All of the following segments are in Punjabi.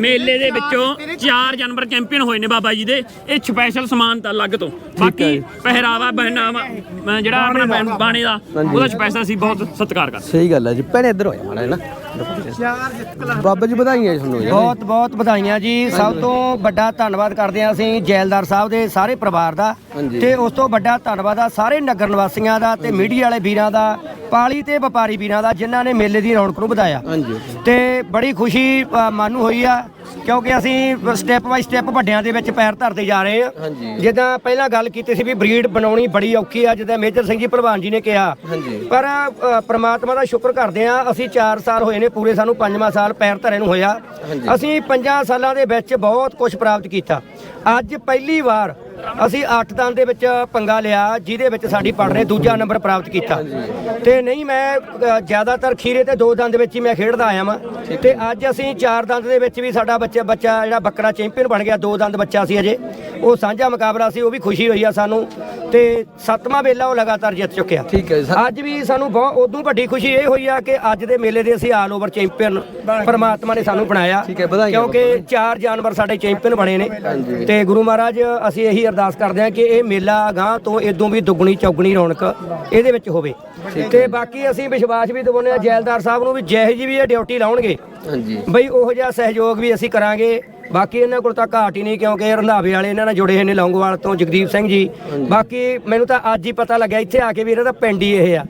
ਮੇਲੇ ਦੇ ਵਿੱਚੋਂ ਚਾਰ ਜਾਨਵਰ ਚੈਂਪੀਅਨ ਹੋਏ ਨੇ ਬਾਬਾ ਜੀ ਦੇ। ਇਹ ਸਪੈਸ਼ਲ ਸਮਾਨ ਤਾਂ ਅਲੱਗ ਤੋਂ। ਬਾਕੀ ਪਹਿਰਾਵਾ ਬਹਿਨਾਵਾ ਜਿਹੜਾ ਆਪਣਾ ਬਾਣੇ ਦਾ। ਉਹਦਾ ਸਪੈਸ਼ਲ ਅਸੀਂ ਬਹੁਤ ਸਤਿਕਾਰ ਕਰਦੇ ਸਹੀ ਗੱਲ ਹੈ ਜੀ। ਭੈਣੇ ਇੱਧਰ ਹੋਇਆ ਮਾੜਾ ਜਿਹਾ ਨਾ। ਬਾਬਾ ਜੀ ਵਧਾਈਆਂ ਜੀ ਤੁਹਾਨੂੰ ਬਹੁਤ ਬਹੁਤ ਵਧਾਈਆਂ ਜੀ। ਸਭ ਤੋਂ ਵੱਡਾ ਧੰਨਵਾਦ ਕਰਦੇ ਹਾਂ ਅਸੀਂ ਜੈਲਦਾਰ ਸਾਹਿਬ ਦੇ ਸਾਰੇ ਪਰਿਵਾਰ ਦਾ ਹਾਂਜੀ। ਤੇ ਉਸ ਤੋਂ ਵੱਡਾ ਧੰਨਵਾਦ ਆ ਸਾਰੇ ਨਗਰ ਨਿਵਾਸੀਆਂ ਦਾ ਤੇ ਮੀਡੀਆ ਵਾਲੇ ਵੀਰਾਂ ਦਾ ਪਾਲੀ ਤੇ ਵਪਾਰੀ ਵੀਰਾਂ ਦਾ ਜਿਨ੍ਹਾਂ ਨੇ ਮੇਲੇ ਦੀ ਰੌਣਕ ਨੂੰ ਵਧਾਇਆ। ਹਾਂਜੀ। ਤੇ ਬੜੀ ਖੁਸ਼ੀ ਅ, ਮਨ ਨੂੰ ਹੋਈ ਆ ਕਿਉਂਕਿ ਅਸੀਂ ਸਟੈਪ ਬਾਈ ਸਟੈਪ ਵੱਡਿਆਂ ਦੇ ਵਿੱਚ ਪੈਰ ਧਰਦੇ ਜਾ ਰਹੇ ਹਾਂ। ਜਿੱਦਾਂ ਪਹਿਲਾਂ ਗੱਲ ਕੀਤੀ ਸੀ ਵੀ ਬਰੀਡ ਬਣਾਉਣੀ ਬੜੀ ਔਖੀ ਆ ਜਿੱਦਾਂ ਮੇਜਰ ਸਿੰਘ ਜੀ ਭਲਵਾਨ ਜੀ ਨੇ ਕਿਹਾ। ਪਰ ਅ, ਪ੍ਰਮਾਤਮਾ ਦਾ ਸ਼ੁਕਰ ਕਰਦੇ ਆ ਅਸੀਂ 4 ਸਾਲ ਹੋਏ ਨੇ ਪੂਰੇ ਸਾਨੂੰ ਪੰਜਵਾਂ ਸਾਲ ਪੈਰ ਧਰੇ ਨੂੰ ਹੋਇਆ। ਅਸੀਂ 5 ਸਾਲਾਂ ਦੇ ਵਿੱਚ ਬਹੁਤ ਕੁਝ ਪ੍ਰਾਪਤ ਕੀਤਾ ਅੱਜ ਪਹਿਲੀ ਵਾਰ ਅਸੀਂ 8 ਦੰਦ ਦੇ ਵਿੱਚ ਪੰਗਾ ਲਿਆ ਜਿਹਦੇ ਵਿੱਚ ਸਾਡੀ ਪੜ ਨੇ ਦੂਜਾ ਨੰਬਰ ਪ੍ਰਾਪਤ ਕੀਤਾ ਤੇ ਨਹੀਂ ਮੈਂ ਅ, ਜ਼ਿਆਦਾਤਰ ਖੀਰੇ ਤੇ ਦੋ ਦੰਦ ਵਿੱਚ ਹੀ ਮੈਂ ਖੇਡਦਾ ਆਇਆ ਵਾਂ। ਤੇ ਅੱਜ ਅਸੀਂ ਚਾਰ ਦੰਦ ਦੇ ਵਿੱਚ ਵੀ ਸਾਡਾ ਬੱਚਾ ਬੱਚਾ ਜਿਹੜਾ ਬੱਕਰਾ ਚੈਂਪੀਅਨ ਬਣ ਗਿਆ ਦੋ ਦੰਦ ਬੱਚਾ ਸੀ ਅਜੇ। ਉਹ ਸਾਂਝਾ ਮੁਕਾਬਲਾ ਸੀ ਉਹ ਵੀ ਖੁਸ਼ੀ ਹੋਈ ਆ ਸਾਨੂੰ। ਤੇ ਸੱਤਵਾਂ ਵੇਲਾ ਉਹ ਲਗਾਤਾਰ ਜਿੱਤ ਚੁੱਕਿਆ। ਠੀਕ ਹੈ ਜੀ ਸਰ। ਅੱਜ ਵੀ ਸਾਨੂੰ ਬਹੁਤ ਉਦੋਂ ਵੱਡੀ ਖੁਸ਼ੀ ਇਹ ਹੋਈ ਆ ਕਿ ਅੱਜ ਦੇ ਮੇਲੇ ਦੇ ਅਸੀਂ ਆਲ ਓਵਰ ਚੈਂਪੀਅਨ ਪਰਮਾਤਮਾ ਨੇ ਸਾਨੂੰ ਬਣਾਇਆ। ਠੀਕ ਹੈ, ਵਧਾਈਆਂ ਕਿਉਂਕਿ ਚਾਰ ਜਾਨਵਰ ਸਾਡੇ ਚੈਂਪੀਅਨ ਬਣੇ ਨੇ। ਤੇ ਗੁਰੂ ਮਹਾਰਾਜ ਅਸੀਂ ਇਹੀ ਅਰਦਾਸ ਕਰਦੇ ਹਾਂ ਕਿ ਇਹ ਮੇਲਾ ਗਾਂ ਤੋਂ ਇਦੋਂ ਵੀ ਦੁੱਗਣੀ ਚੌਗਣੀ ਰੌਣਕ ਇਹਦੇ ਵਿੱਚ ਹੋਵੇ। ਤੇ ਬਾਕੀ ਅਸੀਂ ਵਿਸ਼ਵਾਸ ਵੀ ਦਿਵਾਉਂਦੇ ਹਾਂ ਜੈਲਦਾਰ ਸਾਹਿਬ ਨੂੰ ਵੀ ਜਿਹੇ ਜੀ ਵੀ ਇਹ ਡਿਊਟੀ ਲਾਉਣਗੇ। ਹਾਂਜੀ। ਬਈ ਉਹੋ ਜਿਹਾ ਸਹਿਯੋਗ ਵੀ ਅਸੀਂ ਕਰਾਂਗੇ। ਬਾਕੀ ਇਹਨਾਂ ਕੋਲ ਤਾਂ ਘਾਟ ਹੀ ਨਹੀਂ ਕਿਉਂਕਿ ਰੰਧਾਵੇ ਵਾਲੇ ਇਹਨਾਂ ਨਾਲ ਜੁੜੇ ਹੋਏ ਨੇ ਲੌਂਗੋਵਾਲ ਤੋਂ ਜਗਦੀਪ ਸਿੰਘ ਜੀ। ਬਾਕੀ ਮੈਨੂੰ ਤਾਂ ਅੱਜ ਹੀ ਪਤਾ ਲੱਗਿਆ ਇੱਥੇ ਆ ਕੇ ਵੀ ਇਹਨਾਂ ਦਾ ਪਿੰਡ ਹੀ ਇਹ ਆ।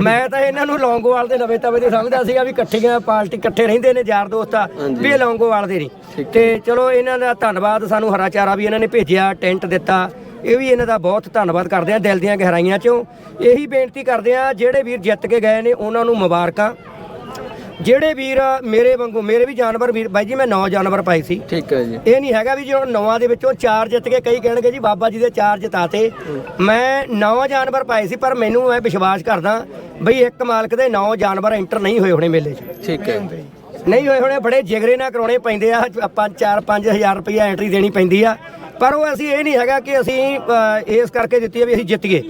ਮੈਂ ਤਾਂ ਇਹਨਾਂ ਨੂੰ ਲੌਂਗੋਵਾਲ ਦੇ ਨਵੇਂ ਤਵੇ ਦੇ ਸਮਝਦਾ ਸੀਗਾ ਵੀ ਇਕੱਠੀਆਂ ਪਾਰਟੀ ਇਕੱਠੇ ਰਹਿੰਦੇ ਨੇ ਯਾਰ ਦੋਸਤ ਆ ਵੀ ਇਹ ਲੌਂਗੋਵਾਲ ਦੇ ਨਹੀਂ ਤੇ ਚਲੋ ਇਹਨਾਂ ਦਾ ਧੰਨਵਾਦ ਸਾਨੂੰ ਹਰਾ ਚਾਰਾ ਵੀ ਇਹਨਾਂ ਨੇ ਭੇਜਿਆ ਟੈਂਟ ਦਿੱਤਾ। ਇਹ ਵੀ ਇਹਨਾਂ ਦਾ ਬਹੁਤ ਧੰਨਵਾਦ ਕਰਦੇ ਆ ਦਿਲ ਦੀਆਂ ਗਹਿਰਾਈਆਂ ਚੋਂ। ਇਹੀ ਬੇਨਤੀ ਕਰਦੇ ਆ ਜਿਹੜੇ ਵੀਰ ਜਿੱਤ ਕੇ ਗਏ ਨੇ ਉਹਨਾਂ ਨੂੰ ਮੁਬਾਰਕਾਂ। ਜਿਹੜੇ ਵੀਰ ਮੇਰੇ ਵਾਂਗੂ ਮੇਰੇ ਵੀ ਜਾਨਵਰ ਵੀਰ ਬਾਈ ਜੀ ਮੈਂ 9 ਜਾਨਵਰ ਪਾਏ ਸੀ। ਠੀਕ ਹੈ ਜੀ। ਇਹ ਨਹੀਂ ਹੈਗਾ ਵੀ ਜੋ ਨੌਵਾਂ ਦੇ ਵਿੱਚੋਂ ਚਾਰ ਜਿੱਤ ਕੇ ਕਈ ਕਹਿਣਗੇ ਜੀ ਬਾਬਾ ਜੀ ਦੇ ਚਾਰ ਜਿਤਾਤੇ। ਮੈਂ ਨੌ ਜਾਨਵਰ ਪਾਏ ਸੀ ਪਰ ਮੈਨੂੰ ਮੈਂ ਵਿਸ਼ਵਾਸ ਕਰਦਾ ਬਈ ਇੱਕ ਮਾਲਕ ਦੇ ਨੌ ਜਾਨਵਰ ਐਂਟਰ ਨਹੀਂ ਹੋਏ ਹੋਣੇ ਮੇਲੇ 'ਚ। ਠੀਕ ਹੈ। ਨਹੀਂ ਹੋਏ ਹੋਣੇ ਬੜੇ ਜਿਗਰੇ ਨਾਲ ਕਰਾਉਣੇ ਪੈਂਦੇ ਆ ਆਪਾਂ 4-5000 ਰੁਪਇਆ ਐਂਟਰੀ ਦੇਣੀ ਪੈਂਦੀ ਆ। ਪਰ ਉਹ ਅਸੀਂ ਇਹ ਨਹੀਂ ਹੈਗਾ ਕਿ ਅਸੀਂ ਅ, ਇਸ ਕਰਕੇ ਦਿੱਤੀ ਹੈ ਵੀ ਅਸੀਂ ਜਿੱਤ ਗਏ।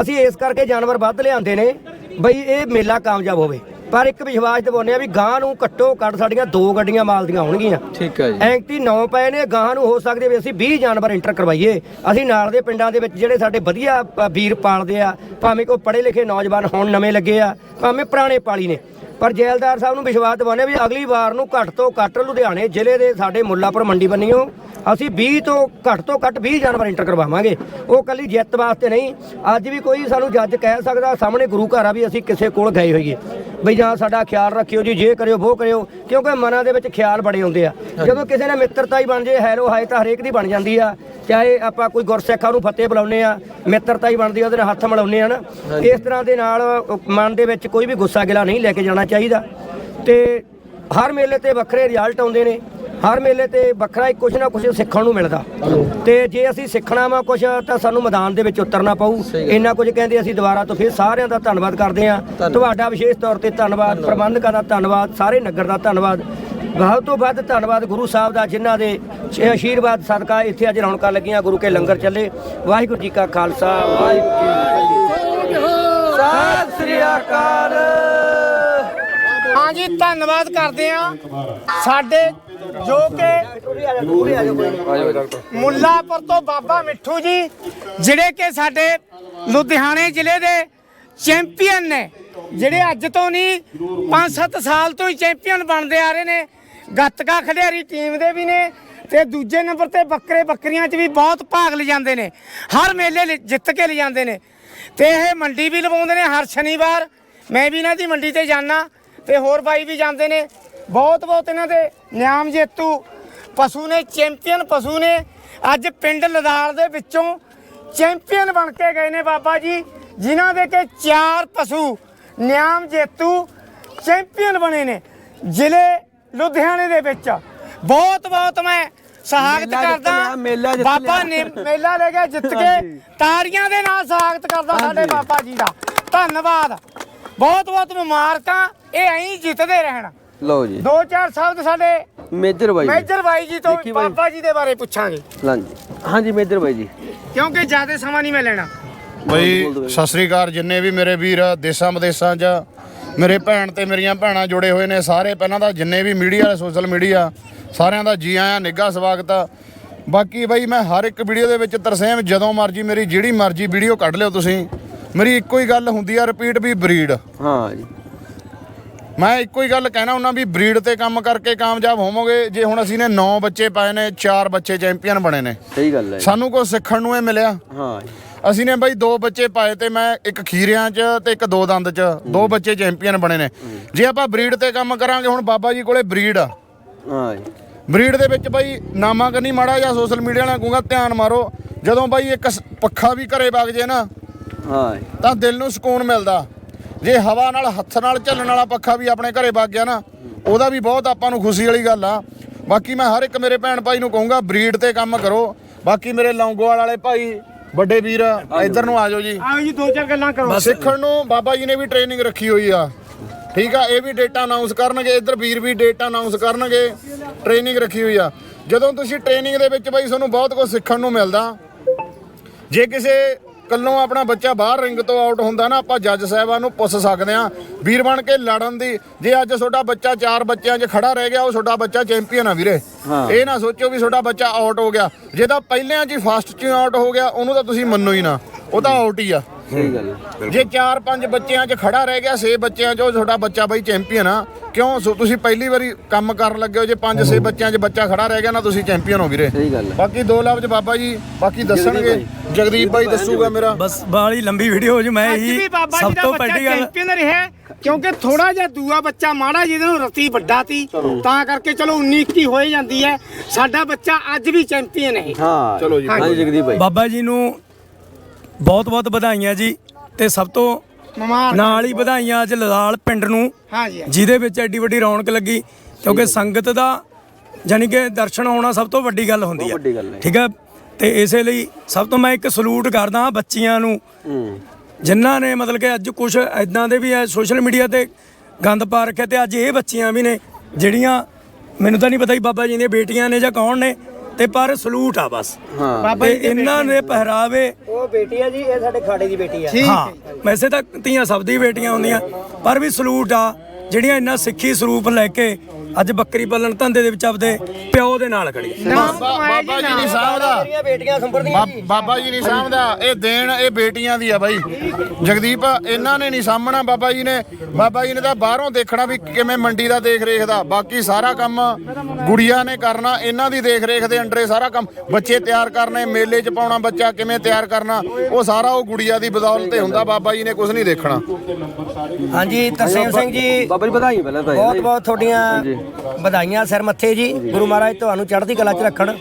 ਅਸੀਂ ਇਸ ਕਰਕੇ ਜਾਨਵਰ ਵੱਧ ਲਿਆਂਦੇ ਨੇ ਬਈ ਇਹ ਮੇਲਾ ਕਾਮਯਾਬ ਹੋਵੇ। ਪਰ ਇੱਕ ਵਿਸ਼ਵਾਸ ਦਿਵਾਉਂਦੇ ਆ ਵੀ ਗਾਂ ਨੂੰ ਘੱਟੋ ਘੱਟ ਸਾਡੀਆਂ ਦੋ ਗੱਡੀਆਂ ਮਾਲ ਦੀਆਂ ਹੋਣਗੀਆਂ। ਠੀਕ ਹੈ ਜੀ। ਐਂਟੀ 9 ਪਏ ਨੇ ਗਾਂ ਨੂੰ ਹੋ ਸਕਦੇ ਵੀ ਅਸੀਂ 20 ਜਾਨਵਰ ਇੰਟਰ ਕਰਵਾਈਏ। ਅਸੀਂ ਨਾਲ ਦੇ ਪਿੰਡਾਂ ਦੇ ਵਿੱਚ ਜਿਹੜੇ ਸਾਡੇ ਵਧੀਆ ਅ, ਵੀਰ ਪਾਲਦੇ ਆ ਭਾਵੇਂ ਕੋਈ ਪੜ੍ਹੇ ਲਿਖੇ ਨੌਜਵਾਨ ਹੁਣ ਨਵੇਂ ਲੱਗੇ ਆ ਭਾਵੇਂ ਪੁਰਾਣੇ ਪਾਲੀ ਨੇ। ਪਰ ਜੈਲਦਾਰ ਸਾਹਿਬ ਨੂੰ ਵਿਸ਼ਵਾਸ ਦਿਵਾਉਂਦੇ ਵੀ ਅਗਲੀ ਵਾਰ ਨੂੰ ਘੱਟ ਤੋਂ ਘੱਟ ਲੁਧਿਆਣੇ ਜ਼ਿਲ੍ਹੇ ਦੇ ਸਾਡੇ ਮੁੱਲਾਪੁਰ ਮੰਡੀ ਬੰਨੀਓ ਅਸੀਂ 20 ਤੋਂ ਘੱਟ ਤੋਂ ਘੱਟ 20 ਜਾਨਵਰ ਇੰਟਰ ਕਰਵਾਵਾਂਗੇ। ਉਹ ਕੱਲੀ ਜਿੱਤ ਵਾਸਤੇ ਨਹੀਂ। ਅੱਜ ਵੀ ਕੋਈ ਸਾਨੂੰ ਜੱਜ ਕਹਿ ਸਕਦਾ ਸਾਹਮਣੇ ਗੁਰੂ ਘਰ ਆ ਵੀ ਅਸੀਂ ਕਿਸੇ ਕੋਲ ਗਏ ਹੋਈਏ। ਬਈ ਜਾਂ ਸਾਡਾ ਖਿਆਲ ਰੱਖਿਓ ਜੀ ਜੇ ਕਰਿਓ ਉਹ ਕਰਿਓ ਕਿਉਂਕਿ ਮਨਾਂ ਦੇ ਵਿੱਚ ਖਿਆਲ ਬੜੇ ਹੁੰਦੇ ਆ। ਜਦੋਂ ਕਿਸੇ ਨੇ ਮਿੱਤਰਤਾ ਹੀ ਬਣ ਜੇ ਹੈਲੋ ਹਾਏ ਤਾਂ ਹਰੇਕ ਦੀ ਬਣ ਜਾਂਦੀ ਆ। ਚਾਹੇ ਆਪਾਂ ਕੋਈ ਗੁਰਸਿੱਖਾਂ ਨੂੰ ਫਤਿਹ ਬੁਲਾਉਂਦੇ ਆ ਮਿੱਤਰਤਾ ਹੀ ਬਣਦੀ ਆ ਉਹਦੇ ਨਾਲ ਹੱਥ ਮਿਲਾਉਂਦੇ ਆ ਨਾ। ਇਸ ਤਰ੍ਹਾਂ ਦੇ ਨਾਲ ਮਨ ਦੇ ਵਿੱਚ ਕੋਈ ਵੀ ਗੁੱਸਾ ਗਿਲਾ ਨਹੀਂ ਲੈ ਕੇ ਜਾਣਾ ਚਾਹੀਦਾ। ਤੇ ਹਰ ਮੇਲੇ ਤੇ ਵੱਖਰੇ ਰਿਜ਼ਲਟ ਆਉਂਦੇ ਨੇ। ਹਰ ਮੇਲੇ ਤੇ ਵੱਖਰਾ ਹੀ ਕੁਝ ਨਾ ਕੁਝ ਸਿੱਖਣ ਨੂੰ ਮਿਲਦਾ। ਤੇ ਜੇ ਅਸੀਂ ਸਿੱਖਣਾ ਵਾ ਕੁਝ ਤਾਂ ਸਾਨੂੰ ਮੈਦਾਨ ਦੇ ਵਿੱਚ ਉਤਰਨਾ ਪਊ। ਇੰਨਾ ਕੁਝ ਕਹਿੰਦੇ ਅਸੀਂ ਦੁਬਾਰਾ ਤੋਂ ਫਿਰ ਸਾਰਿਆਂ ਦਾ ਧੰਨਵਾਦ ਕਰਦੇ ਹਾਂ। ਤੁਹਾਡਾ ਵਿਸ਼ੇਸ਼ ਤੌਰ ਤੇ ਧੰਨਵਾਦ ਪ੍ਰਬੰਧਕਾਂ ਦਾ ਧੰਨਵਾਦ ਸਾਰੇ ਨਗਰ ਦਾ ਧੰਨਵਾਦ। ਬਹੁਤ ਤੋਂ ਵੱਧ ਧੰਨਵਾਦ ਗੁਰੂ ਸਾਹਿਬ ਦਾ ਜਿਨ੍ਹਾਂ ਦੇ ਆਸ਼ੀਰਵਾਦ ਸਦਕਾ ਇੱਥੇ ਅੱਜ ਰੌਣਕਾਂ ਲੱਗੀਆਂ ਗੁਰੂ ਕੇ ਲੰਗਰ ਚੱਲੇ। ਵਾਹਿਗੁਰੂ ਜੀ ਕਾ ਖਾਲਸਾ ਵਾਹਿਗੁਰੂ ਜੀ ਕੀ ਫਤਿਹ। ਸਤਿ ਸ੍ਰੀ ਅਕਾਲ। ਹਾਂਜੀ ਧੰਨਵਾਦ ਕਰਦੇ ਆ ਸਾਡੇ ਜੋ ਕਿ ਮੁੱਲਾਪੁਰ ਤੋਂ ਬਾਬਾ ਮਿੱਠੂ ਜੀ, ਜਿਹੜੇ ਕਿ ਸਾਡੇ ਲੁਧਿਆਣੇ ਜ਼ਿਲ੍ਹੇ ਦੇ ਚੈਂਪੀਅਨ ਨੇ, ਜਿਹੜੇ ਅੱਜ ਤੋਂ ਨਹੀਂ 5-7 ਸਾਲ ਤੋਂ ਹੀ ਚੈਂਪੀਅਨ ਬਣਦੇ ਆ ਰਹੇ ਨੇ, ਗੱਤਕਾ ਖਿਡਾਰੀ ਟੀਮ ਦੇ ਵੀ ਨੇ ਤੇ ਦੂਜੇ ਨੰਬਰ ਤੇ ਬੱਕਰੇ ਬੱਕਰੀਆਂ 'ਚ ਵੀ ਬਹੁਤ ਭਾਗ ਲਿਜਾਂਦੇ ਨੇ, ਹਰ ਮੇਲੇ ਜਿੱਤ ਕੇ ਲਿਜਾਂਦੇ ਨੇ। ਤੇ ਇਹ ਮੰਡੀ ਵੀ ਲਵਾਉਂਦੇ ਨੇ ਹਰ ਸ਼ਨੀਵਾਰ, ਮੈਂ ਵੀ ਇਹਨਾਂ ਦੀ ਮੰਡੀ ਤੇ ਜਾਣਾ ਤੇ ਹੋਰ ਬਾਈ ਵੀ ਜਾਂਦੇ ਨੇ। ਬਹੁਤ ਬਹੁਤ ਇਹਨਾਂ ਦੇ ਨਿਆਮ ਜੇਤੂ ਪਸ਼ੂ ਨੇ ਚੈਂਪੀਅਨ ਪਸ਼ੂ ਨੇ। ਅੱਜ ਪਿੰਡ ਲਦਾਲ ਦੇ ਵਿੱਚੋਂ ਚੈਂਪੀਅਨ ਬਣ ਕੇ ਗਏ ਨੇ ਬਾਬਾ ਜੀ ਜਿਨ੍ਹਾਂ ਦੇ ਕਿ ਚਾਰ ਪਸ਼ੂ ਨਿਆਮ ਜੇਤੂ ਚੈਂਪੀਅਨ ਬਣੇ ਨੇ ਜ਼ਿਲ੍ਹੇ ਲੁਧਿਆਣੇ ਦੇ ਵਿੱਚ। ਬਹੁਤ ਬਹੁਤ ਮੈਂ ਸਹਾਗਤ ਕਰਦਾ ਬਾਬਾ। ਨੇ ਮੇਲਾ ਲੈ ਕੇ ਜਿੱਤ ਕੇ ਤਾੜੀਆਂ ਦੇ ਨਾਲ ਸਵਾਗਤ ਕਰਦਾ ਸਾਡੇ ਬਾਬਾ ਜੀ ਦਾ। ਧੰਨਵਾਦ। ਬਹੁਤ ਬਹੁਤ ਮੁਬਾਰਕਾਂ। ਇਹ ਐਂ ਜਿੱਤਦੇ ਰਹਿਣ। ਲਓ ਜੀ। ਦੋ ਚਾਰ ਸ਼ਬਦ ਸਾਡੇ ਮੇਜਰ ਬਾਈ ਜੀ। ਮੇਜਰ ਬਾਈ ਜੀ ਤੋਂ ਦੇਖੀ ਬਾਈ। ਬਾਬਾ ਜੀ ਦੇ ਬਾਰੇ ਪੁੱਛਾਂਗੇ। ਹਾਂਜੀ। ਹਾਂਜੀ ਮੇਜਰ ਬਾਈ ਜੀ। ਕਿਉਂਕਿ ਜ਼ਿਆਦਾ ਸਮਾਂ ਨਹੀਂ ਮੈਂ ਲੈਣਾ। ਬਈ। ਸਤਿ ਸ੍ਰੀ ਅਕਾਲ। ਜਿੰਨੇ ਵੀ ਮੇਰੇ ਵੀਰ ਦੇਸਾਂ ਵਿਦੇਸਾਂ 'ਚ ਮੇਰੇ ਭੈਣ ਤੇ ਮੇਰੀਆਂ ਭੈਣਾਂ ਜੁੜੇ ਹੋਏ ਨੇ ਸਾਰੇ। ਪਹਿਲਾਂ ਤਾਂ ਜਿੰਨੇ ਵੀ ਮੀਡੀਆ ਸੋਸ਼ਲ ਮੀਡੀਆ ਸਾਰਿਆਂ ਦਾ ਜੀ ਆਇਆਂ ਨਿੱਘਾ ਸਵਾਗਤ ਆ। ਬਾਕੀ ਬਈ ਮੈਂ ਹਰ ਇੱਕ ਵੀਡੀਓ ਦੇ ਵਿੱਚ ਤਰਸੇਮ ਜਦੋਂ ਮਰਜ਼ੀ ਮੇਰੀ ਜਿਹੜੀ ਮਰਜ਼ੀ ਵੀਡੀਓ ਕੱਢ ਲਿਓ ਤੁਸੀਂ। ਮੇਰੀ ਇੱਕੋ ਹੀ ਗੱਲ ਹੁੰਦੀ ਆ ਰਿਪੀਟ ਵੀ ਬਰੀਡ ਹਾਂ ਜੀ। ਮੈਂ ਇੱਕੋ ਹੀ ਗੱਲ ਕਹਿਣਾ ਉਹਨਾਂ ਵੀ ਬਰੀਡ ਤੇ ਕੰਮ ਕਰਕੇ ਕਾਮਯਾਬ ਹੋਵੋਗੇ। ਜੇ ਹੁਣ ਅਸੀਂ ਨੇ 9 ਬੱਚੇ ਪਾਏ ਨੇ 4 ਬੱਚੇ ਚੈਂਪੀਅਨ ਬਣੇ ਨੇ। ਸਹੀ ਗੱਲ ਹੈ। ਸਾਨੂੰ ਕੁਝ ਸਿੱਖਣ ਨੂੰ ਇਹ ਮਿਲਿਆ। ਹਾਂ ਅਸੀਂ ਨੇ ਬਾਈ ਦੋ ਬੱਚੇ ਪਾਏ ਤੇ ਮੈਂ ਇੱਕ ਖੀਰਿਆਂ 'ਚ ਤੇ ਇੱਕ ਦੋ ਦੰਦ 'ਚ ਦੋ ਬੱਚੇ ਚੈਂਪੀਅਨ ਬਣੇ ਨੇ। ਜੇ ਆਪਾਂ ਬਰੀਡ ਤੇ ਕੰਮ ਕਰਾਂਗੇ ਹੁਣ ਬਾਬਾ ਜੀ ਕੋਲੇ ਬਰੀਡ ਆ। ਹਾਂ ਬਰੀਡ ਦੇ ਵਿੱਚ ਬਾਈ ਨਾਮਾ ਕਰਨੀ ਮਾੜਾ ਜਾਂ ਸੋਸ਼ਲ ਮੀਡੀਆ ਨਾਲ ਕਹੂੰਗਾ ਧਿਆਨ ਮਾਰੋ। ਜਦੋਂ ਬਾਈ ਇੱਕ ਪੱਖਾ ਵੀ ਘਰੇ ਵਗ ਜੇ ਨਾ ਹਾਂ ਤਾਂ ਦਿਲ ਨੂੰ ਸਕੂਨ ਮਿਲਦਾ। ਜੇ ਹਵਾ ਨਾਲ ਹੱਥ ਨਾਲ ਚੱਲਣ ਵਾਲਾ ਪੱਖਾ ਵੀ ਆਪਣੇ ਘਰੇ ਵਗ ਗਿਆ ਨਾ ਉਹਦਾ ਵੀ ਬਹੁਤ ਆਪਾਂ ਨੂੰ ਖੁਸ਼ੀ ਵਾਲੀ ਗੱਲ ਆ। ਬਾਕੀ ਮੈਂ ਹਰ ਇੱਕ ਮੇਰੇ ਭੈਣ ਭਾਈ ਨੂੰ ਕਹੂੰਗਾ ਬਰੀਡ ਤੇ ਕੰਮ ਕਰੋ। ਬਾਕੀ ਮੇਰੇ ਲੌਂਗੋਵਾਲ ਵਾਲੇ ਭਾਈ ਵੱਡੇ ਵੀਰ ਇੱਧਰ ਨੂੰ ਆ ਜਾਓ ਜੀ। ਆਓ ਜੀ ਦੋ ਚਾਰ ਗੱਲਾਂ ਕਰੋ। ਸਿੱਖਣ ਨੂੰ ਬਾਬਾ ਜੀ ਨੇ ਵੀ ਟ੍ਰੇਨਿੰਗ ਰੱਖੀ ਹੋਈ ਆ। ਠੀਕ ਆ ਇਹ ਵੀ ਡੇਟਾ ਅਨਾਉਂਸ ਕਰਨਗੇ ਇੱਧਰ ਵੀਰ ਵੀ ਡੇਟਾ ਅਨਾਉਂਸ ਕਰਨਗੇ ਟ੍ਰੇਨਿੰਗ ਰੱਖੀ ਹੋਈ ਆ। ਜਦੋਂ ਤੁਸੀਂ ਟ੍ਰੇਨਿੰਗ ਦੇ ਵਿੱਚ ਬਾਈ ਤੁਹਾਨੂੰ ਬਹੁਤ ਕੁਝ ਸਿੱਖਣ ਨੂੰ ਮਿਲਦਾ। ਜੇ ਕਿਸੇ ਕੱਲੋਂ ਆਪਣਾ ਬੱਚਾ ਬਾਹਰ ਰਿੰਗ ਤੋਂ ਆਊਟ ਹੁੰਦਾ ਨਾ ਆਪਾਂ ਜੱਜ ਸਾਹਿਬਾਨ ਨੂੰ ਪੁੱਛ ਸਕਦੇ ਆ ਵੀਰ ਬਣ ਕੇ ਲੜਨ ਦੀ ਜੇ ਅੱਜ ਤੁਹਾਡਾ ਬੱਚਾ ਚਾਰ ਬੱਚਿਆਂ 'ਚ ਖੜਾ ਰਹਿ ਗਿਆ ਉਹ ਤੁਹਾਡਾ ਬੱਚਾ ਚੈਂਪੀਅਨ ਆ ਵੀਰੇ। ਇਹ ਨਾ ਸੋਚੋ ਵੀ ਤੁਹਾਡਾ ਬੱਚਾ ਆਊਟ ਹੋ ਗਿਆ। ਜੇ ਤਾਂ ਪਹਿਲਿਆਂ 'ਚ ਹੀ ਫਸਟ 'ਚ ਆਊਟ ਹੋ ਗਿਆ ਉਹਨੂੰ ਤਾਂ ਤੁਸੀਂ ਮੰਨੋ ਹੀ ਨਾ। ਉਹ ਤਾਂ ਆਊਟ ਹੀ ਆ। ਸਹੀ ਗੱਲ ਹੈ। ਜੇ 4-5 ਬੱਚਿਆਂ 'ਚ ਖੜਾ ਰਹਿ ਗਿਆ 6 ਬੱਚਿਆਂ 'ਚ ਉਹ ਤੁਹਾਡਾ ਬੱਚਾ ਬਈ ਚੈਂਪੀਅਨ ਆ। ਕਿਉਂ? ਸੋ ਤੁਸੀਂ ਪਹਿਲੀ ਵਾਰੀ ਕੰਮ ਕਰਨ ਲੱਗੇ ਹੋ ਜੇ 5-6 ਬੱਚਿਆਂ 'ਚ ਬੱਚਾ ਖੜਾ ਰਹਿ ਗਿਆ ਨਾ ਤੁਸੀਂ ਚੈਂਪੀਅਨ ਹੋ ਵੀਰੇ। ਸਹੀ ਗੱਲ ਹੈ। ਬਾਕੀ ਦੋ ਲਫ਼ਜ਼ ਬਾਬਾ ਜੀ ਬਾਕੀ ਦੱਸਣਗੇ। ਜਗਦੀਪ ਬਾਈ ਦੱਸੂਗਾ ਮੇਰਾ। ਬਸ ਬਾਲੀ ਲੰਬੀ ਵੀਡੀਓ ਹੋ ਜੂ ਮੈਂ ਅੱਜ ਬਾਬਾ ਸਭ ਦਾ ਤੋਂ ਬੱਚਾ ਪਹਿਲੀ ਗੱਲ ਚੈਂਪੀਅਨ ਰਿਹਾ ਕਿਉਂਕਿ ਥੋੜਾ ਜਿਹਾ ਦੂਆ ਬੱਚਾ ਮਾੜਾ ਜਿਹਦੇ ਨੂੰ ਰਤੀ ਵੱਡਾ ਤੀ ਤਾਂ ਕਰਕੇ ਚਲੋ 19 21 ਹੋਏ ਜਾਂਦੀ ਹੈ। ਸਾਡਾ ਬੱਚਾ ਅੱਜ ਵੀ ਚੈਂਪੀਅਨ ਹੈ। ਹਾਂ ਚਲੋ ਜੀ, ਹਾਂ ਜੀ ਜਗਦੀਪ ਭਾਈ ਬਾਬਾ ਜੀ ਨੂੰ ਬਹੁਤ ਬਹੁਤ ਵਧਾਈਆਂ ਜੀ ਤੇ ਸਭ ਤੋਂ ਮਮਾਰ ਨਾਲ ਹੀ ਵਧਾਈਆਂ ਅੱਜ ਲਦਾਲ ਪਿੰਡ ਨੂੰ ਹਾਂ ਜੀ ਜਿਹਦੇ ਵਿੱਚ ਐਡੀ ਵੱਡੀ ਰੌਣਕ ਲੱਗੀ ਕਿਉਂਕਿ ਸੰਗਤ ਦਾ ਯਾਨੀ ਕਿ ਦਰਸ਼ਨ ਹੋਣਾ ਸਭ ਤੋਂ ਵੱਡੀ ਗੱਲ ਹੁੰਦੀ ਬਹੁਤ ਵੱਡੀ ਗੱਲ ਹੈ। ਹੈ। ਠੀਕ ਹੈ ਤੇ ਇਸੇ ਲਈ ਸਭ ਤੋਂ ਮੈਂ ਇੱਕ ਸਲੂਟ ਕਰਦਾ ਹਾਂ ਬੱਚੀਆਂ ਨੂੰ। ਹੂੰ। ਜਿਨ੍ਹਾਂ ਨੇ ਮਤਲਬ ਕਿ ਅੱਜ ਕੁਝ ਐਦਾਂ ਦੇ ਵੀ ਹੈ ਸੋਸ਼ਲ ਮੀਡੀਆ ਤੇ ਗੰਦ ਪਾ ਰੱਖਿਆ ਤੇ ਅੱਜ ਇਹ ਬੱਚੀਆਂ ਵੀ ਨੇ ਜਿਹੜੀਆਂ ਮੈਨੂੰ ਤਾਂ ਨਹੀਂ ਪਤਾ ਹੀ ਬਾਬਾ ਜੀ ਦੀਆਂ ਬੇਟੀਆਂ ਨੇ ਜਾਂ ਕੌਣ ਨੇ ਤੇ ਪਰ ਸਲੂਟ ਆ ਬਸ। ਹਾਂ। ਤੇ ਇਹਨਾਂ ਦੇ ਪਹਿਰਾਵੇ ਉਹ ਬੇਟੀ ਆ ਜੀ ਇਹ ਸਾਡੇ ਖਾੜੇ ਦੀ ਬੇਟੀ ਆ। ਹਾਂ ਵੈਸੇ ਤਾਂ ਧੀਆਂ ਸਭ ਦੀ ਬੇਟੀਆਂ ਹੁੰਦੀਆਂ ਪਰ ਵੀ ਸਲੂਟ ਆ ਜਿਹੜੀਆਂ ਇੰਨਾ ਸਿੱਖੀ ਸਰੂਪ ਲੈ ਕੇ ਅੱਜ ਬੱਕਰੀ ਪਾਲਣ ਧੰਦੇ ਦੇ ਵਿੱਚ ਆਪਦੇ ਪਿਓ ਦੇ ਨਾਲ ਕਮਾਇਆ ਬਾਬਾ ਜੀ ਨਹੀਂ ਨਾਮ ਸਾਂਭਦਾ। ਮੇਰੀਆਂ ਬੇਟੀਆਂ ਸੰਭਰਦੀਆਂ ਬਾ- ਬਾਬਾ ਜੀ ਨਹੀਂ ਸਾਂਭਦਾ। ਇਹ ਦੇਣ ਇਹ ਬੇਟੀਆਂ ਦੀ ਆ ਬਾਈ। ਜਗਦੀਪ ਇਹਨਾਂ ਨੇ ਨਹੀਂ ਸਾਂਭਣਾ ਬਾਬਾ ਜੀ ਨੇ। ਬਾਬਾ ਜੀ ਨੇ ਤਾਂ ਬਾਹਰੋਂ ਦੇਖਣਾ ਵੀ ਕਿਵੇਂ ਮੰਡੀ ਦਾ ਦੇਖ ਰੇਖ ਦਾ। ਬਾਕੀ ਸਾਰਾ ਕੰਮ ਗੁੜੀਆਂ ਨੇ ਕਰਨਾ ਇਹਨਾਂ ਦੀ ਦੇਖ ਰੇਖ ਦੇ ਅੰਡਰੇ ਸਾਰਾ ਕੰਮ। ਬੱਚੇ ਤਿਆਰ ਕਰਨੇ ਮੇਲੇ 'ਚ ਪਾਉਣਾ ਬੱਚਾ ਕਿਵੇਂ ਤਿਆਰ ਕਰਨਾ ਉਹ ਸਾਰਾ ਉਹ ਗੁੜੀਆ ਦੀ ਬਦੌਲਤ ਹੀ ਹੁੰਦਾ। ਬਾਬਾ ਜੀ ਨੇ ਕੁਝ ਨਹੀਂ ਦੇਖਣਾ। ਹਾਂਜੀ ਤਰਸੇਮ ਸਿੰਘ ਜੀ ਬਾਬਾ ਜੀ ਵਧਾਈ ਪਹਿਲਾਂ ਤਾਂ ਬਹੁਤ ਬਹੁਤ ਤੁਹਾਡੀਆਂ ਵਧਾਈਆਂ ਸਿਰ ਮੱਥੇ ਜੀ। ਗੁਰੂ ਮਹਾਰਾਜ ਤੁਹਾਨੂੰ ਚੜ੍ਹਦੀ ਕਲਾ 'ਚ ਰੱਖਣ।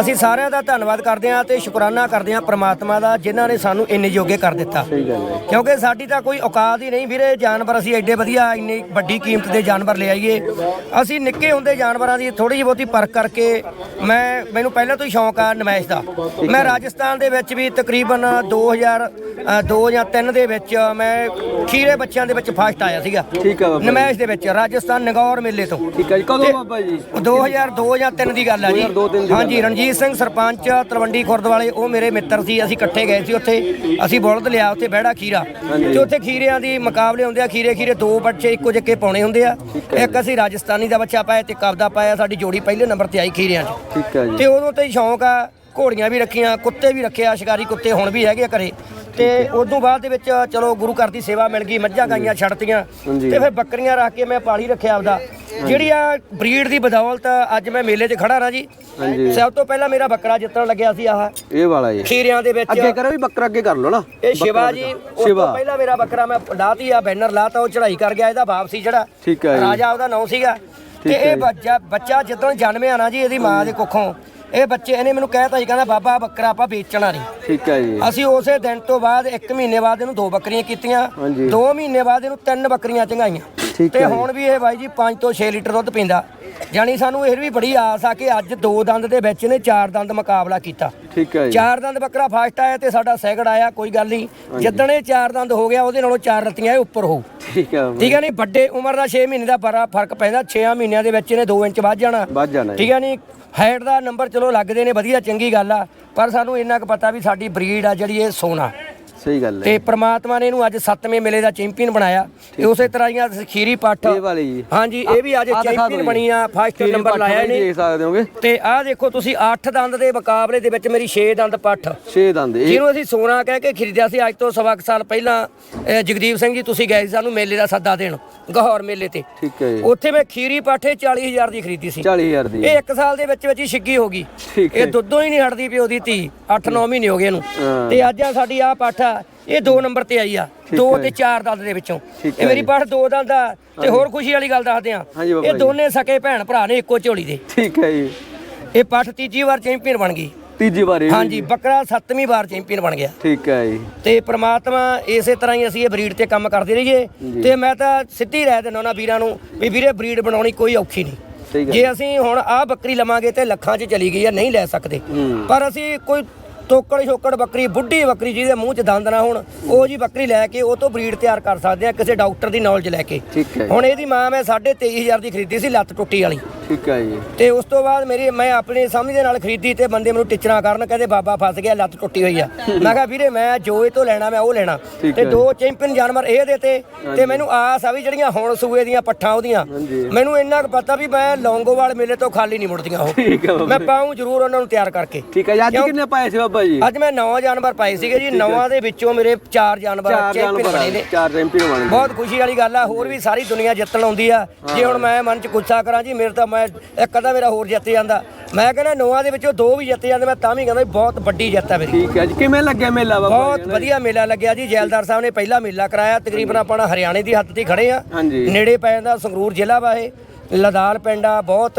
ਅਸੀਂ ਸਾਰਿਆਂ ਦਾ ਧੰਨਵਾਦ ਕਰਦੇ ਹਾਂ ਤੇ ਸ਼ੁਕਰਾਨਾ ਕਰਦੇ ਹਾਂ ਪ੍ਰਮਾਤਮਾ ਦਾ ਜਿਨ੍ਹਾਂ ਨੇ ਸਾਨੂੰ ਇੰਨੇ ਯੋਗੇ ਕਰ ਦਿੱਤਾ। ਕਿਉਂਕਿ ਸਾਡੀ ਤਾਂ ਕੋਈ ਔਕਾਤ ਹੀ ਨਹੀਂ ਵੀਰੇ ਜਾਨਵਰ ਅਸੀਂ ਐਡੇ ਵਧੀਆ ਇੰਨੀ ਵੱਡੀ ਕੀਮਤ ਦੇ ਜਾਨਵਰ ਲੈ ਆਈਏ। ਅਸੀਂ ਨਿੱਕੇ ਹੁੰਦੇ ਜਾਨਵਰਾਂ ਦੀ ਥੋੜੀ ਜਿਹੀ ਬਹੁਤੀ ਪਰਖ ਕਰਕੇ ਮੈਂ ਮੈਨੂੰ ਪਹਿਲਾਂ ਤੋਂ ਹੀ ਸ਼ੌਂਕ ਆ ਨਮਾਇਸ਼ ਦਾ। ਮੈਂ ਰਾਜਸਥਾਨ ਦੇ ਵਿੱਚ ਵੀ ਤਕਰੀਬਨ 2000 ਅ, 2 ਜਾਂ 3 ਦੇ ਵਿੱਚ ਮੈਂ ਖੀਰੇ ਬੱਚਿਆਂ ਦੇ ਵਿੱਚ ਫਸਟ ਆਇਆ ਸੀਗਾ। ਠੀਕ ਆ ਬਾਬਾ। ਨਮਾਇਸ਼ ਦੇ ਵਿੱਚ ਰਾਜਸਥਾਨ ਨਗੌਰ ਮੇਲੇ ਤੋਂ। ਠੀਕ ਹੈ ਜੀ। ਕਦੋਂ ਬਾਬਾ ਜੀ? 2002 ਜਾਂ 3 ਦੀ ਗੱਲ ਆ ਜੀ। 2002 ਤਿੰਨ ਦੀ ਗੱਲ ਹਾਂਜੀ ਰਣਜੀਤ ਸਿੰਘ ਸਰਪੰਚ ਤਲਵੰਡੀ ਖੁਰਦ ਵਾਲੇ ਉਹ ਮੇਰੇ ਮਿੱਤਰ ਸੀ ਅਸੀਂ ਇਕੱਠੇ ਗਏ ਸੀ ਉੱਥੇ। ਅਸੀਂ ਬੁਲਦ ਲਿਆ ਉੱਥੇ ਬਹਿੜਾ ਖੀਰਾ। ਤੇ ਉੱਥੇ ਖੀਰਿਆਂ ਦੀ ਮੁਕਾਬਲੇ ਹੁੰਦੇ ਆ ਖੀਰੇ ਖੀਰੇ ਦੋ ਬੱਚੇ ਇੱਕੋ ਜਿਹੇ ਪਾਉਣੇ ਹੁੰਦੇ ਆ। ਇੱਕ ਅਸੀਂ ਰਾਜਸਥਾਨੀ ਦਾ ਬੱਚਾ ਪਾਇਆ ਤੇ ਕਬਦਾ ਪਾਇਆ ਸਾਡੀ ਜੋੜੀ ਪਹਿਲੇ ਨੰਬਰ ਤੇ ਆਈ ਖੀਰਿਆਂ 'ਚ। ਠੀਕ ਹੈ ਜੀ। ਤੇ ਉਦੋਂ ਤੇ ਸ਼ੌਂਕ ਆ ਘੋੜੀਆਂ ਵੀ ਰੱਖੀਆਂ ਕੁੱਤੇ ਵੀ ਰੱਖਿਆ ਸ਼ਿਕਾਰੀ ਕੁੱਤੇ ਹੁਣ ਵੀ ਹੈਗੇ ਆ ਘਰੇ। ਤੇ ਉਦੋਂ ਬਾਅਦ ਦੇ ਵਿੱਚ ਚਲੋ ਗੁਰੂ ਘਰ ਦੀ ਸੇਵਾ ਮਿਲ ਗਈ ਮੱਝਾਂ ਗਾਈਆਂ ਛੱਡਤੀਆਂ। ਤੇ ਫਿਰ ਬੱਕਰੀਆਂ ਰੱਖ ਕੇ ਮੈਂ ਪਾਲੀ ਰੱਖਿਆ ਆਪਦਾ। ਜਿਹੜੀ ਆ ਬਰੀਡ ਦੀ ਬਦੌਲਤ ਅੱਜ ਮੈਂ ਮੇਲੇ 'ਚ ਖੜਾ ਰਾਂ ਜੀ। ਸਭ ਤੋਂ ਪਹਿਲਾਂ ਮੇਰਾ ਬੱਕਰਾ ਜਿੱਤਣ ਲੱਗਿਆ ਸੀ ਆਹ। ਇਹ ਵਾਲਾ ਜੀ। ਖੀਰਿਆਂ ਦੇ ਵਿੱਚ। ਅੱਗੇ ਕਰੋ ਵੀ ਬੱਕਰਾ ਅੱਗੇ ਕਰ ਲਓ ਨਾ। ਇਹ ਸ਼ਿਵਾ ਜੀ ਉਸ ਤੋਂ। ਪਹਿਲਾਂ ਮੇਰਾ ਬੱਕਰਾ ਮੈਂ ਲਾਤੀ ਆ ਬੈਨਰ ਲਾਤਾ ਉਹ ਚੜਾਈ ਕਰ ਗਿਆ ਇਹਦਾ ਬਾਪ ਸੀ ਜਿਹੜਾ। ਰਾਜਾ ਉਹਦਾ ਨਾਂ ਸੀਗਾ। ਤੇ ਇਹ। ਬੱਚਾ ਬੱਚਾ ਜਦੋਂ ਜਨਮਿਆ ਨਾ ਜੀ ਇਹਦੀ ਮਾਂ ਦੇ ਕੁੱਖੋਂ। ਇਹ ਬੱਚੇ ਇਹਨੇ ਮੈਨੂੰ ਕਹਿਤਾ ਜੀ ਕਹਿੰਦਾ ਬਾਬਾ ਬੱਕਰਾ ਆਪਾਂ ਵੇਚਣਾ ਨਹੀਂ। ਠੀਕ ਹੈ ਜੀ। ਅਸੀਂ ਉਸੇ ਦਿਨ ਤੋਂ ਬਾਅਦ 1 ਮਹੀਨੇ ਬਾਅਦ ਇਹਨੂੰ ਦੋ ਬੱਕਰੀਆਂ ਕੀਤੀਆਂ। ਹਾਂਜੀ। 2 ਮਹੀਨੇ ਬਾਅਦ ਇਹਨੂੰ ਤਿੰਨ ਬੱਕਰੀਆਂ ਚੰਗਾਈਆਂ। ਠੀਕ ਤੇ ਹੈ। ਹੁਣ ਵੀ ਇਹ ਬਾਈ ਜੀ 5 ਤੋਂ 6 ਲੀਟਰ ਦੁੱਧ ਪੀਂਦਾ। ਜਾਣੀ ਸਾਨੂੰ ਇਹ ਵੀ ਬੜੀ ਆਸ ਆ ਕਿ ਅੱਜ ਦੋ ਦੰਦ ਦੇ ਵਿੱਚ ਇਹਨੇ ਚਾਰ ਦੰਦ ਮੁਕਾਬਲਾ ਕੀਤਾ। ਠੀਕ ਹੈ ਜੀ। ਚਾਰ ਦੰਦ ਬੱਕਰਾ ਫਾਸਟ ਆਇਆ ਤੇ ਸਾਡਾ ਸੈਕੜ ਆਇਆ ਕੋਈ ਗੱਲ ਨਹੀਂ। ਜਿੱਦਣ ਇਹ ਚਾਰ ਦੰਦ ਹੋ ਗਿਆ ਉਹਦੇ ਨਾਲੋਂ ਚਾਰ ਰਤੀਆਂ ਇਹ ਉੱਪਰ ਹੋਊ। ਠੀਕ ਹੈ ਠੀਕ ਹੈ ਨਹੀਂ ਵੱਡੇ ਉਮਰ ਦਾ 6 ਮਹੀਨੇ ਦਾ ਬੜਾ ਫ਼ਰਕ ਪੈਂਦਾ 6 ਮਹੀਨਿਆਂ ਦੇ ਵਿੱਚ ਇਹਨੇ 2 ਇੰਚ ਵੱਧ ਜਾਣਾ। ਵੱਧ ਜਾਣਾ। ਠੀਕ ਹੈ ਨਹੀਂ ਹਾਈਟ ਦਾ ਨੰਬਰ ਚਲੋ ਲੱਗਦੇ ਨੇ ਵਧੀਆ ਚੰਗੀ ਗੱਲ ਆ। ਪਰ ਸਾਨੂੰ ਇੰਨਾ ਕੁ ਪਤਾ ਵੀ ਸਾਡੀ ਬਰੀਡ ਆ ਜਿਹੜੀ ਇਹ ਸੋਨਾ। ਸਹੀ ਗੱਲ ਹੈ ਤੇ ਪ੍ਰਮਾਤਮਾ ਨੇ ਇਹਨੂੰ ਅੱਜ 7ਵੇਂ ਮੇਲੇ ਦਾ ਚੈਂਪੀਅਨ ਬਣਾਇਆ। ਤੇ ਉਸੇ ਤਰ੍ਹਾਂ ਹੀ ਆ ਖੀਰੀ ਪੱਠ। ਇਹ ਵਾਲੀ ਜੀ। ਹਾਂਜੀ ਇਹ ਵੀ ਅੱਜ ਚੈਂਪੀਅਨ। ਬਣੀ ਆ ਫਸਟ ਨੰਬਰ ਲਾਇਆ ਇਹਨੇ। ਦੇਖ ਸਕਦੇ ਹੋਗੇ। ਤੇ ਆਹ ਦੇਖੋ ਤੁਸੀਂ 8 ਦੰਦ ਦੇ ਮੁਕਾਬਲੇ ਦੇ ਵਿੱਚ ਮੇਰੀ 6 ਦੰਦ ਪੱਠ। 6 ਦੰਦ ਜਿਹਨੂੰ ਅਸੀਂ ਸੋਨਾ ਕਹਿ ਕੇ ਖਰੀਦਿਆ ਸੀ ਅੱਜ ਤੋਂ ਸਵਾ ਸਾਲ ਪਹਿਲਾਂ ਜਗਦੀਪ ਸਿੰਘ ਜੀ ਤੁਸੀਂ ਗਏ ਸਾਨੂੰ ਮੇਲੇ ਦਾ ਸੱਦਾ ਦੇਣ ਗਹੌਰ ਮੇਲੇ ਤੇ। ਠੀਕ ਹੈ ਜੀ। ਉੱਥੇ ਮੈਂ ਖੀਰੀ ਪਾਠੇ 40000 ਦੀ ਖਰੀਦੀ ਸੀ। 40000 ਦੀ। ਇਹ 1 ਸਾਲ ਦੇ ਵਿੱਚ ਵਿੱਚ ਹੀ ਛਿੱਗੀ ਹੋ ਗਈ। ਇਹ ਦੁੱਧੋਂ ਹੀ ਨਹੀਂ ਹਟਦੀ ਪਈ ਉਹਦੀ ਧੀ 8-9 ਮਹੀਨੇ ਹੋ ਗਏ ਇਹਨੂੰ। ਤੇ ਅੱਜ ਆ ਸਾਡੀ ਆ ਪਾਠਾ ਇਹ 2 ਨੰਬਰ ਤੇ ਆਈ ਆ। ਠੀਕ 2 ਹੈ ਤੇ 4 ਦੰਦ ਦੇ ਵਿੱਚੋਂ। ਇਹ ਮੇਰੀ। ਪਾਠ 2 ਦੰਦ ਆ ਤੇ ਹੋਰ ਖੁਸ਼ੀ ਵਾਲੀ ਗੱਲ ਦੱਸਦੇ ਆ ਇਹ। ਦੋਨੇ ਸਕੇ ਭੈਣ ਭਰਾ ਨੇ ਇੱਕੋ ਝੋਲੀ ਦੇ। ਠੀਕ ਹੈ ਜੀ। ਇਹ ਪਾਠ ਤੀਜੀ ਵਾਰ ਚੈਂਪੀਅਨ ਬਣ ਗਈ। ਤੀਜੀ ਵਾਰੀ ਹਾਂਜੀ ਬੱਕਰਾ ਸੱਤਵੀਂ ਵਾਰ ਚੈਂਪੀਅਨ ਬਣ ਗਿਆ। ਠੀਕ ਹੈ ਜੀ। ਤੇ ਪ੍ਰਮਾਤਮਾ ਇਸੇ ਤਰ੍ਹਾਂ ਹੀ ਅਸੀਂ ਇਹ ਬਰੀਡ ਤੇ ਕੰਮ ਕਰਦੇ ਰਹੀਏ। ਤੇ ਮੈਂ ਤਾਂ ਸਿੱਧੀ ਰਹਿ ਦਿੰਦਾ ਉਹਨਾਂ ਵੀਰਾਂ ਨੂੰ ਵੀ ਵੀਰੇ ਬਰੀਡ ਬਣਾਉਣੀ ਕੋਈ ਔਖੀ ਨਹੀਂ। ਜੇ ਅਸੀਂ ਹੁਣ ਆਹ ਬੱਕਰੀ ਲਵਾਂਗੇ ਤੇ ਲੱਖਾਂ 'ਚ ਚਲੀ ਗਈ ਆ ਨਹੀਂ ਲੈ ਸਕਦੇ। ਪਰ ਅਸੀਂ ਕੋਈ ਤੋਕੜ ਛੋਕੜ ਬੱਕਰੀ ਬੁੱਢੀ ਬੱਕਰੀ ਜਿਹਦੇ ਮੂੰਹ 'ਚ ਦੰਦ ਨਾ ਹੋਣ ਉਹ ਜੀ ਬੱਕਰੀ ਲੈ ਕੇ ਉਹ ਤੋਂ ਬਰੀਡ ਤਿਆਰ ਕਰ ਸਕਦੇ ਆ ਕਿਸੇ ਡਾਕਟਰ ਦੀ ਨੌਲੇਜ ਲੈ ਕੇ। ਠੀਕ ਹੈ। ਹੁਣ ਇਹਦੀ ਮਾਂ ਮੈਂ 23500 ਦੀ ਖਰੀਦੀ ਸੀ ਲੱਤ ਟੁੱਟੀ ਵਾਲੀ। ਠੀਕ ਹੈ ਜੀ। ਤੇ ਉਸ ਤੋਂ ਬਾਅਦ ਮੇਰੀ ਮੈਂ ਆਪਣੇ ਸਮਝ ਦੇ ਨਾਲ ਖਰੀਦੀ ਤੇ ਬੰਦੇ ਮੈਨੂੰ ਟਿਚਣਾ ਕਰਨ ਕਹਿੰਦੇ ਬਾਬਾ ਫਸ ਗਿਆ ਲੱਤ ਟੁੱਟੀ ਹੋਈ ਆ। ਮੈਂ ਕਿਹਾ ਵੀਰੇ ਮੈਂ ਜੋ ਇਹ ਤੋਂ ਲੈਣਾ ਮੈਂ ਉਹ ਲੈਣਾ। ਤੇ। ਦੋ ਚੈਂਪੀਅਨ ਜਾਨਵਰ ਇਹ ਦੇ ਤੇ ਤੇ ਮੈਨੂੰ ਆਸ ਆ ਵੀ ਜਿਹੜੀਆਂ ਹੁਣ ਸੂਏ ਦੀਆਂ ਪੱਠਾਂ ਉਹਦੀਆਂ। ਮੈਨੂੰ ਇੰਨਾ ਕੁ ਪਤਾ ਵੀ ਮੈਂ ਲੌਂਗੋਵਾਲ ਮੇਲੇ ਤੋਂ ਖਾਲੀ ਨਹੀਂ ਮੁੜਦੀਆਂ ਉਹ। ਮੈਂ ਪਾਉਂ ਜ਼ਰੂਰ ਉਹਨਾਂ ਨੂੰ ਤਿਆਰ ਕਰਕੇ। ਠੀਕ ਹੈ ਕਿਉਂ- ਕਿੰਨੇ ਪਾਏ ਸੀ ਬਾਬਾ ਜੀ ਅੱਜ ਮੈਂ 9 ਜਾਨਵਰ ਪਾਏ ਸੀਗੇ ਜੀ। ਨੌਵਾਂ ਦੇ ਵਿੱਚੋਂ ਮੇਰੇ 4 ਜਾਨਵਰ ਚਾਰ ਚੈਂਪੀਅਨ ਜਾਨਵਰ ਬਣੇ ਨੇ। ਚਾਰ ਚੈਂਪੀਅਨ ਬਣੇ। ਬਹੁਤ ਖੁਸ਼ੀ ਵਾਲੀ ਗੱਲ ਆ। ਹੋਰ ਵੀ ਸਾਰੀ ਦੁਨੀਆ ਜਿੱਤਣ ਆਉਂਦੀ ਆ। ਜੇ ਹੁਣ ਮੈਂ ਮਨ ਚ ਗੁੱਸਾ ਕਰਾਂ ਜੀ ਮੇਰੇ ਤਾਂ ਮੈਂ ਇੱਕ ਅੱਧਾ ਮੇਰਾ ਹੋਰ ਜਿੱਤ ਜਾਂਦਾ। ਮੈਂ ਕਹਿੰਦਾ ਨੌਵਾਂ ਦੇ ਵਿੱਚੋਂ ਦੋ ਵੀ ਜਿੱਤ ਜਾਂਦੇ ਮੈਂ ਤਾਂ ਵੀ ਕਹਿੰਦਾ ਵੀ ਬਹੁਤ ਵੱਡੀ ਜਿੱਤ ਆ ਮੇਰੀ। ਠੀਕ ਹੈ ਜੀ। ਕਿਵੇਂ ਲੱਗਿਆ ਮੇਲਾ ਬਾਬਾ ਬਹੁਤ? ਵਧੀਆ ਮੇਲਾ ਲੱਗਿਆ ਜੀ। ਜੈਲਦਾਰ ਸਾਹਿਬ ਨੇ ਪਹਿਲਾ ਮੇਲਾ ਕਰਾਇਆ। ਤਕਰੀਬਨ ਆਪਾਂ ਹਰਿਆਣੇ ਦੀ ਹੱਦ ਤੇ ਖੜੇ ਆ। ਹਾਂਜੀ। ਨੇੜੇ ਪੈ ਜਾਂਦਾ ਸੰਗਰੂਰ ਜ਼ਿਲ੍ਹਾ ਵਾ ਇਹ। ਲਦਾਲ ਪਿੰਡਾ ਬਹੁਤ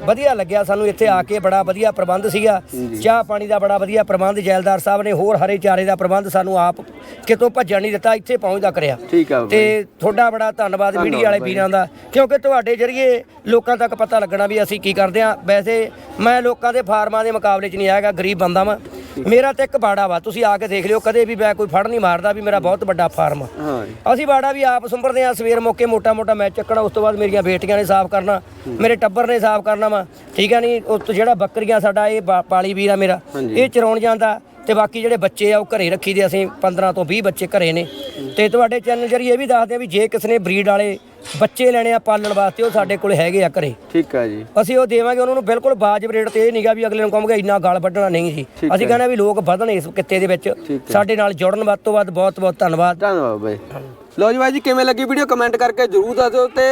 ਵਧੀਆ ਲੱਗਿਆ ਸਾਨੂੰ ਇੱਥੇ ਆ ਕੇ ਬੜਾ ਵਧੀਆ ਪ੍ਰਬੰਧ ਸੀਗਾ। ਚਾਹ ਪਾਣੀ ਦਾ ਬੜਾ ਵਧੀਆ ਪ੍ਰਬੰਧ ਜੈਲਦਾਰ ਸਾਹਿਬ ਨੇ ਹੋਰ ਹਰੇ ਚਾਰੇ ਦਾ ਪ੍ਰਬੰਧ ਸਾਨੂੰ ਆਪ ਕਿਤੋਂ ਭੱਜਣ ਨਹੀਂ ਦਿੱਤਾ ਇੱਥੇ ਪਹੁੰਚਦਾ ਕਰਿਆ ਠੀਕ ਆ ਤੇ ਤੁਹਾਡਾ ਬੜਾ ਧੰਨਵਾਦ ਮੀਡੀਆ ਵਾਲੇ ਵੀਰਾਂ ਦਾ ਕਿਉਂਕਿ ਤੁਹਾਡੇ ਜਰੀਏ ਲੋਕਾਂ ਤੱਕ ਪਤਾ ਲੱਗਣਾ ਵੀ ਅਸੀਂ ਕੀ ਕਰਦੇ ਆ ਵੈਸੇ ਮੈਂ ਲੋਕਾਂ ਦੇ ਫਾਰਮਾਂ ਦੇ ਮੁਕਾਬਲੇ 'ਚ ਨਹੀਂ ਆਏਗਾ ਗਰੀਬ ਬੰਦਾ ਵਾਂ। ਮੇਰਾ ਤੇ ਇੱਕ ਬਾੜਾ ਵਾ ਤੁਸੀਂ ਆ ਕੇ ਦੇਖ ਲਿਓ ਕਦੇ ਵੀ ਮੈਂ ਕੋਈ ਫੜ ਨਹੀਂ ਮਾਰਦਾ ਵੀ ਮੇਰਾ ਬਹੁਤ ਵੱਡਾ ਫਾਰਮ ਹਾਂ ਅਸੀਂ ਬਾੜਾ ਵੀ ਆਪ ਸੰਭਰਦੇ ਆ ਸਵੇਰ ਮੌਕੇ ਮੋਟਾ ਮੋਟਾ ਮੈਚ ਚੱਕਣਾ ਉਸ ਤੋਂ ਬਾਅਦ ਮੇਰੀਆਂ ਬੇਟੀਆਂ ਨੇ ਸਾਫ਼ ਕਰਨਾ ਮੇਰੇ ਟੱਬਰ ਨੇ ਸਾਫ਼ ਕਰਨਾ ਵਾ। ਠੀਕ ਆ ਨਹੀਂ ਉਸ ਤੋਂ ਜਿਹੜਾ ਬੱਕਰੀਆਂ ਸਾਡਾ ਇਹ ਪਾਲੀ ਵੀਰ ਆ ਮੇਰਾ। ਇਹ ਚਰਾਉਣ ਜਾਂਦਾ। ਤੇ ਬਾਕੀ ਜਿਹੜੇ ਬੱਚੇ ਆ ਉਹ ਘਰੇ ਰੱਖੀ ਦੇ ਅਸੀਂ 15 ਤੋਂ 20 ਬੱਚੇ ਘਰੇ ਨੇ। ਤੇ ਤੁਹਾਡੇ ਚੈਨਲ ਜਰੀਏ ਇਹ ਵੀ ਦੱਸਦੇ ਆ ਵੀ ਜੇ ਕਿਸੇ ਨੇ ਬਰੀਡ ਵਾਲੇ ਬੱਚੇ ਲੈਣੇ ਆ ਪਾਲਣ ਵਾਸਤੇ ਉਹ ਸਾਡੇ ਕੋਲ ਹੈਗੇ ਆ ਘਰੇ। ਠੀਕ ਹੈ ਜੀ। ਅਸੀਂ ਉਹ ਦੇਵਾਂਗੇ ਉਹਨਾਂ ਨੂੰ ਬਿਲਕੁਲ ਬਾਜਬ ਰੇਟ ਤੇ ਇਹ ਨਹੀਂਗਾ ਵੀ ਅਗਲੇ ਨੂੰ ਕਹਾਂਗੇ ਇੰਨਾ ਗਲ ਵੱਢਣਾ ਨਹੀਂ ਜੀ। ਠੀਕ ਅਸੀਂ। ਕਹਿੰਦੇ ਆ ਵੀ ਲੋਕ ਵਧਣ ਇਸ ਕਿੱਤੇ ਦੇ ਵਿੱਚ। ਸਾਡੇ ਨਾਲ ਜੁੜਨ ਵੱਧ ਤੋਂ ਵੱਧ ਬਹੁਤ ਬਹੁਤ ਧੰਨਵਾਦ। ਧੰਨਵਾਦ ਬਾਈ। ਲੋ ਜੀ ਬਾਈ ਜੀ ਕਿਵੇਂ ਲੱਗੀ ਵੀਡੀਓ? ਕਮੈਂਟ ਕਰਕੇ ਜਰੂਰ ਦੱਸੋ ਤੇ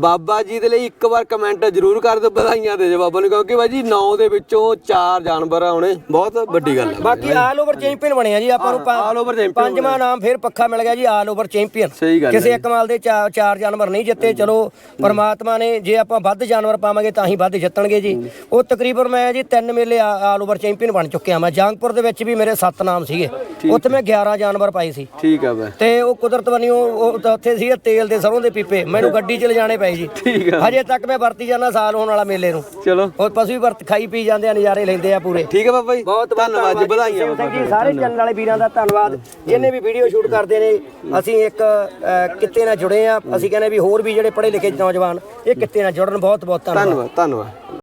ਬਾਬਾ ਜੀ ਦੇ ਲਈ ਇੱਕ ਵਾਰ ਕਮੈਂਟ ਜਰੂਰ ਕਰ ਦਿਓ ਵਧਾਈਆਂ ਦੇ ਦਿਓ ਬਾਬਾ ਨੂੰ ਕਿਉਂਕਿ ਬਾਈ ਜੀ 9 ਦੇ ਵਿੱਚੋਂ 4 ਜਾਨਵਰ ਆਉਣੇ ਬਹੁਤ ਵੱਡੀ ਗੱਲ ਹੈ ਬਾਕੀ ਆਲ ਓਵਰ ਚੈਂਪੀਅਨ ਬਣਿਆ ਜੀ ਆਪਾਂ ਨੂੰ all over champion ਪੰਜਵਾਂ ਨਾਮ ਫਿਰ ਪੱਖਾ ਮਿਲ ਗਿਆ ਜੀ ਆਲ ਓਵਰ ਚੈਂਪੀਅਨ ਸਹੀ ਗੱਲ ਹੈ ਕਿਸੇ ਜੀ। ਇੱਕ ਮਾਲ ਦੇ ਚਾਰ ਚਾਰ ਜਾਨਵਰ ਨਹੀਂ ਜਿੱਤੇ ਚਲੋ ਪਰਮਾਤਮਾ ਨੇ ਜੇ ਆਪਾਂ ਵੱਧ ਜਾਨਵਰ ਪਾਵਾਂਗੇ ਤਾਂ ਹੀ ਵੱਧ ਜਿੱਤਣਗੇ ਜੀ। ਉਹ ਤਕਰੀਬਨ ਮੈਂ ਜੀ ਤਿੰਨ ਮੇਲੇ ਆਲ ਓਵਰ ਚੈਂਪੀਅਨ ਬਣ ਚੁੱਕਿਆ ਮੈਂ। ਜੰਗਪੁਰ ਦੇ ਵਿੱਚ ਵੀ ਮੇਰੇ ਸੱਤ ਨਾਮ ਸੀਗੇ। ਉੱਥੇ ਮੈਂ 11 ਜਾਨਵਰ ਪਾਏ ਸੀ। ਠੀਕ ਹੈ ਬਾਈ। ਤੇ ਉਹ ਕੁਦਰਤ ਬਣਿਓ ਉਹ ਉੱਥੇ ਸੀ ਤੇਲ ਦੇ ਸਰੋਂ ਦੇ ਪੀਪੇ। ਮੈਨੂੰ ਗੱਡੀ 'ਚ ਲਿਜਾਣੇ ਪਏ ਜੀ ਠੀਕ ਆ। ਹਜੇ ਤੱਕ ਮੈਂ ਵਰਤੀ ਜਾਂਦਾ ਸਾਲ ਹੋਣ ਵਾਲਾ ਮੇਲੇ ਨੂੰ। ਚਲੋ। ਉਹ ਪਸ਼ੂ ਵੀ ਵਰਤ ਖਾਈ ਪੀ ਜਾਂਦੇ ਆ ਨਜ਼ਾਰੇ ਲੈਂਦੇ ਆ ਪੂਰੇ। ਠੀਕ ਹੈ ਬਾਬਾ ਜੀ। ਬਹੁਤ ਬਹੁਤ ਧੰਨਵਾਦ ਜੀ ਵਧਾਈਆਂ ਸਿੰਘ ਜੀ ਸਾਰੇ ਚੈਨਲ ਵਾਲੇ ਵੀਰਾਂ ਦਾ ਧੰਨਵਾਦ। ਜਿੰਨੇ ਵੀ ਵੀਡੀਓ ਸ਼ੂਟ ਕਰਦੇ ਨੇ ਅਸੀਂ ਇੱਕ ਕਿੱਤੇ ਨਾਲ ਜੁੜੇ ਆ। ਅਸੀਂ ਕਹਿੰਦੇ ਵੀ ਹੋਰ ਵੀ ਜਿਹੜੇ ਪੜ੍ਹੇ ਲਿਖੇ ਨੌਜਵਾਨ ਇਹ ਕਿੱਤੇ ਨਾਲ ਜੁੜਨ ਬਹੁਤ ਬਹੁਤ ਧੰਨਵਾਦ। ਧੰਨਵਾਦ ਧੰਨਵਾਦ।